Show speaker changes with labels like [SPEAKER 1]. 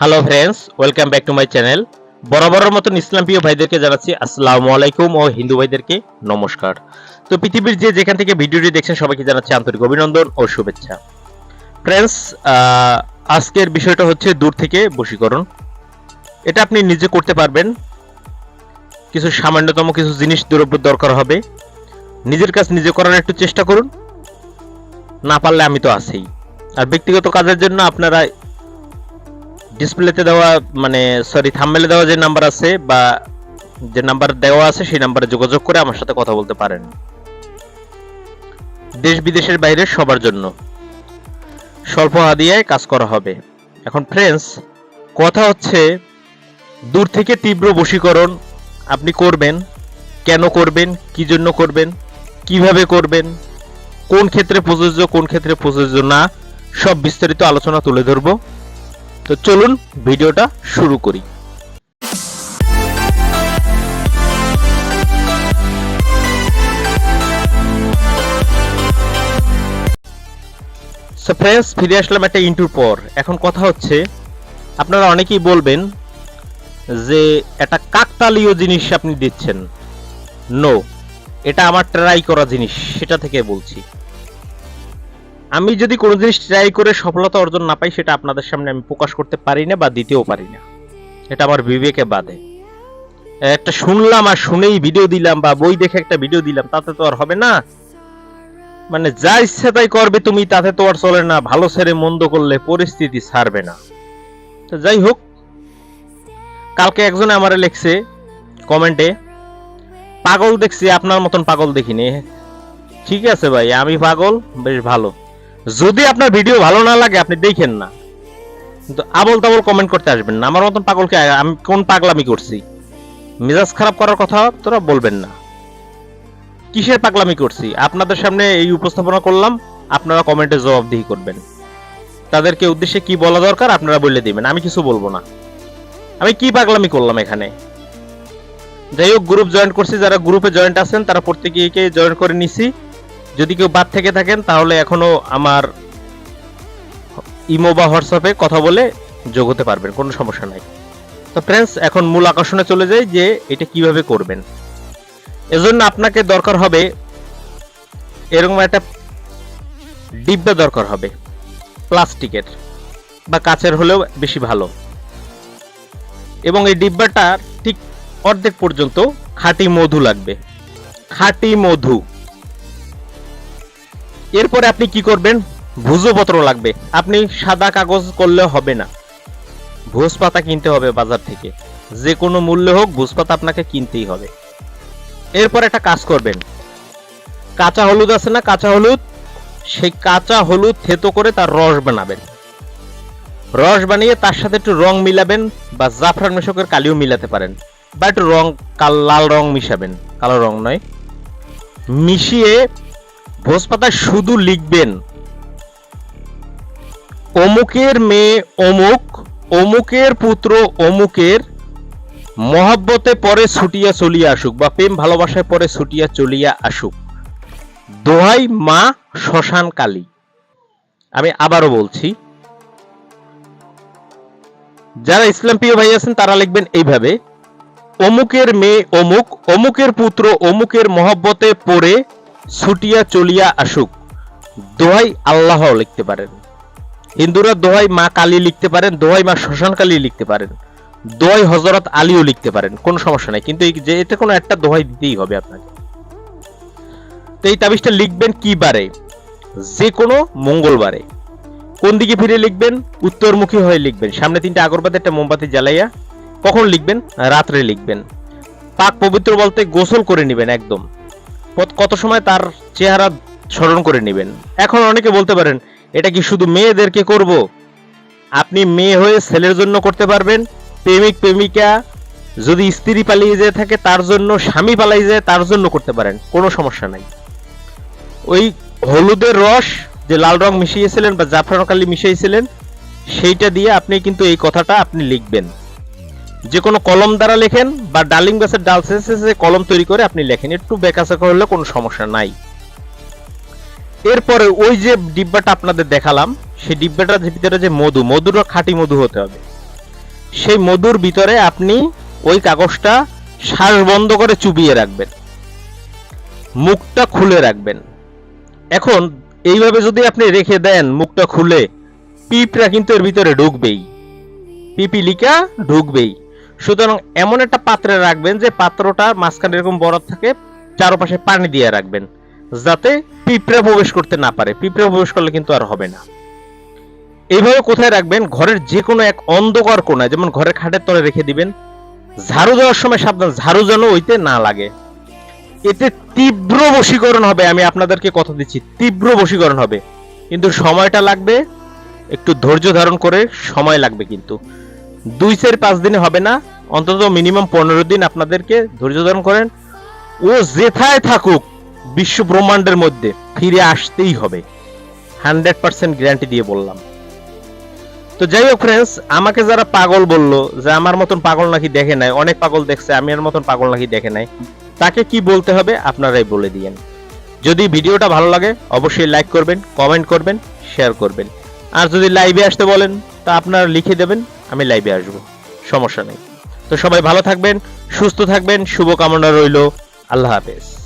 [SPEAKER 1] Hello friends welcome back to my channel বরাবরের মতন ইসলাম প্রিয় ভাইদেরকে জানাচ্ছি আসসালামু আলাইকুম ও হিন্দু ভাইদেরকে নমস্কার। তো পৃথিবীর যে যেখান থেকে ভিডিওটি দেখছেন, সবাইকে জানাচ্ছি আন্তরিক অভিনন্দন ও শুভেচ্ছা। ফ্রেন্ডস আজকের বিষয়টা হচ্ছে দূর থেকে বশীকরণ। এটা আপনি নিজে করতে পারবেন। কিছু সামান্যতম কিছু জিনিস দ্রব্য দরকার হবে। নিজের কাজ নিজে করার একটু চেষ্টা করুন। না পারলে আমি তো আছেই। আর ব্যক্তিগত কাজের জন্য আপনারা ডিসপ্লেতে দেওয়া মানে সরি থাম্বেলে দেওয়া যে নাম্বার আছে বা যে নাম্বার দেওয়া আছে, সেই নাম্বারে যোগাযোগ করে আমার সাথে কথা বলতে পারেন। দেশ বিদেশের বাইরে সবার জন্য। স্বল্প হাদিয়ায় কাজ করা হবে। এখন ফ্রেন্ডস কথা হচ্ছে, দূর থেকে তীব্র বশীকরণ আপনি করবেন, কেন করবেন, কি জন্য করবেন, কীভাবে করবেন, কোন ক্ষেত্রে প্রযোজ্য, কোন ক্ষেত্রে প্রযোজ্য না, সব বিস্তারিত আলোচনা তুলে ধরবো। তো চলুন ভিডিওটা শুরু করি। সো ফিরে আসলাম একটা ইন্টুর পর। এখন কথা হচ্ছে, আপনারা অনেকেই বলবেন যে একটা কাকতালীয় জিনিস আপনি দিচ্ছেন। নো এটা আমার ট্রাই করা জিনিস, সেটা থেকে বলছি। আমি যদি কোনো জিনিস ট্রাই করে সফলতা অর্জন না পাই, সেটা আপনাদের সামনে আমি প্রকাশ করতে পারি না বা দিতেও পারি না। এটা আমার বিবেকে বাদে একটা শুনলাম আর শুনেই ভিডিও দিলাম বা বই দেখে একটা ভিডিও দিলাম, তাতে তো আর হবে না। মানে যা ইচ্ছে তাই করবে তুমি, তাতে তো আর চলে না। ভালো ছেড়ে মন্দ করলে পরিস্থিতি ছাড়বে না। তো যাই হোক, কালকে একজনে আমারে লেখছে কমেন্টে পাগল দেখছি, আপনার মতন পাগল দেখিনি। ঠিক আছে ভাই, আমি পাগল, বেশ ভালো। যদি আপনার ভিডিও ভালো না লাগে, আপনি দেখেন না। কিন্তু আবল তাবল কমেন্ট করতে আসবেন না। আমার মতন পাগলকে আমি কোন পাগলামি করছি? মেজাজ খারাপ করার কথা তোরা বলবেন না। কিসের পাগলামি করছি? আপনাদের সামনে এই উপস্থাপনা করলাম। আপনারা কমেন্টে জবাবদিহি করবেন। তাদেরকে উদ্দেশ্যে কি বলা দরকার আপনারা বলে দিবেন। আমি কিছু বলব না। আমি কি পাগলামি করলাম এখানে? যাই হোক গ্রুপ জয়েন করছি। যারা গ্রুপে জয়েন্ট আছেন, তারা প্রত্যেকে জয়েন করে নিছি। যদি কেউ বাদ থেকে থাকেন, তাহলে এখনও আমার ইমো বা হোয়াটসঅ্যাপে কথা বলে যোগ হতে পারবেন, কোনো সমস্যা নাই। তো ফ্রেন্ডস এখন মূল আকর্ষণে চলে যাই যে এটা কীভাবে করবেন। এজন্য আপনাকে দরকার হবে, এরকম একটা ডিব্বা দরকার হবে, প্লাস্টিকের, বা কাচের হলেও বেশি ভালো। এবং এই ডিব্বাটা ঠিক অর্ধেক পর্যন্ত খাঁটি মধু লাগবে। খাঁটি মধু। এরপরে আপনি কি করবেন? ভুজপত্র লাগবে। আপনি সাদা কাগজ করলে হবে না। ভোজ পাতা কিনতে হবে বাজার থেকে। যে কোনো মূল্য হোক ভোজ পাতা আপনাকে কিনতেই হবে। এরপর একটা কাজ করবেন। কাঁচা হলুদ আছে না? কাঁচা হলুদ? সেই কাঁচা হলুদ থেতো করে তার রস বানাবেন। রস বানিয়ে তার সাথে একটু রং মিলাবেন বা জাফরান মেশকের কালিও মিলাতে পারেন। বা একটু রং লাল রং মিশাবেন। কালো রং নয়। মিশিয়ে ভোজ পাতায় শুধু লিখবেন, অমুকের মেয়ে অমুক, অমুকের পুত্র অমুকের, মহাব্বতে পরে ছুটিয়া চলিয়া আসুক বা প্রেম ভালোবাসায় পরে ছুটিয়া চলিয়া আসুক। দোহাই মা শ্মশান কালী। আমি আবারও বলছি, যারা ইসলাম প্রিয় ভাই আছেন, তারা লিখবেন এইভাবে, অমুকের মেয়ে অমুক, অমুকের পুত্র অমুকের মহব্বতে পড়ে ছুটিয়া চলিয়া আসুক। দোহাই আল্লাহ লিখতে পারেন। হিন্দুরা দোহাই মা কালী লিখতে পারেন, দোহাই মা শ্মশান কালী লিখতে পারেন, দোহাই হজরত আলীও লিখতে পারেন, কোনো সমস্যা নাই। কিন্তু যে এটা কোনো একটা দোহাই দিতেই হবে আপনাকে। তো এই তাবিজটা লিখবেন কি বারে? যে কোনো মঙ্গলবারে। কোন দিকে ফিরে লিখবেন? উত্তরমুখী হয়ে লিখবেন। সামনে তিনটা আগরবাতি, একটা মোমবাতি জ্বালাইয়া কখন লিখবেন? রাত্রে লিখবেন। পাক পবিত্র বলতে গোসল করে নেবেন একদম। কত- সময় তার চেহারা স্মরণ করে নেবেন? এখন অনেকে বলতে পারেন, এটা কি শুধু মেয়েদেরকে করব? আপনি মেয়ে হয়ে ছেলের জন্য করতে পারবেন। প্রেমিক, প্রেমিকা যদি স্ত্রী পালিয়ে যেয়ে থাকে, তার জন্য, স্বামী পালাই যায় তার জন্য করতে পারেন। কোনো সমস্যা নাই। ওই হলুদের রস যে লাল রং মিশিয়েছিলেন বা জাফরান কালি মিশিয়েছিলেন, সেইটা দিয়ে আপনি কিন্তু এই কথাটা আপনি লিখবেন। যে কোনো কলম দ্বারা লেখেন বা ডালিম গাছের ডাল শেষে কলম তৈরি করে আপনি লেখেন, একটু বেকাচাকা হলে কোনো সমস্যা নাই। এরপরে ওই যে ডিব্বাটা আপনাদের দেখালাম, সেই ডিব্বাটার ভিতরে যে মধু মধুটা খাঁটি মধু হতে হবে। সেই মধুর ভিতরে আপনি ওই কাগজটা শ্বাস বন্ধ করে চুবিয়ে রাখবেন। মুখটা খুলে রাখবেন। এখন এইভাবে যদি আপনি রেখে দেন মুখটা খুলে, পিঁপড়া কিন্তু এর ভিতরে ঢুকবেই। পিপিলিকা ঢুকবেই। সুতরাং এমন একটা পাত্রে রাখবেন যে পাত্রটা মাঝখানে এরকম বরফ থাকে, চারপাশে পানি দিয়ে রাখবেন, যাতে পিঁপড়া প্রবেশ করতে না পারে। পিঁপড়া প্রবেশ করলে কিন্তু আর হবে না। এইভাবে কোথায় রাখবেন? ঘরের যে কোনো এক অন্ধকার কোণায় যেমন ঘরের খাটের তলে রেখে দিবেন। ঝাড়ু দেওয়ার সময় সাবধান, ঝাড়ু যেন ওইতে না লাগে। এতে তীব্র বশীকরণ হবে, আমি আপনাদেরকে কথা দিচ্ছি, তীব্র বশীকরণ হবে। কিন্তু সময়টা লাগবে, একটু ধৈর্য ধারণ করে সময় লাগবে কিন্তু। দুই চার পাঁচ দিনে হবে না। অন্তত মিনিমাম পনেরো দিন আপনাদেরকে ধৈর্য ধারণ করেন। ও যেথায় থাকুক, বিশ্ব ব্রহ্মাণ্ডের মধ্যে ফিরে আসতেই হবে। হান্ড্রেড পার্সেন্ট গ্যারান্টি দিয়ে বললাম। তো যাই হোক ফ্রেন্ডস আমাকে যারা পাগল বলল যে আমার মতন পাগল নাকি দেখে নাই, অনেক পাগল দেখছে, আমি এর মতন পাগল নাকি দেখে নাই, তাকে কি বলতে হবে আপনারাই বলে দিয়েন। যদি ভিডিওটা ভালো লাগে, অবশ্যই লাইক করবেন কমেন্ট করবেন শেয়ার করবেন। আর যদি লাইভে আসতে বলেন, তা আপনারা লিখে দেবেন। আমি লাইভে আসব, সমস্যা নেই। তো সবাই ভালো থাকবেন, সুস্থ থাকবেন, শুভকামনা রইল, আল্লাহ হাফেজ।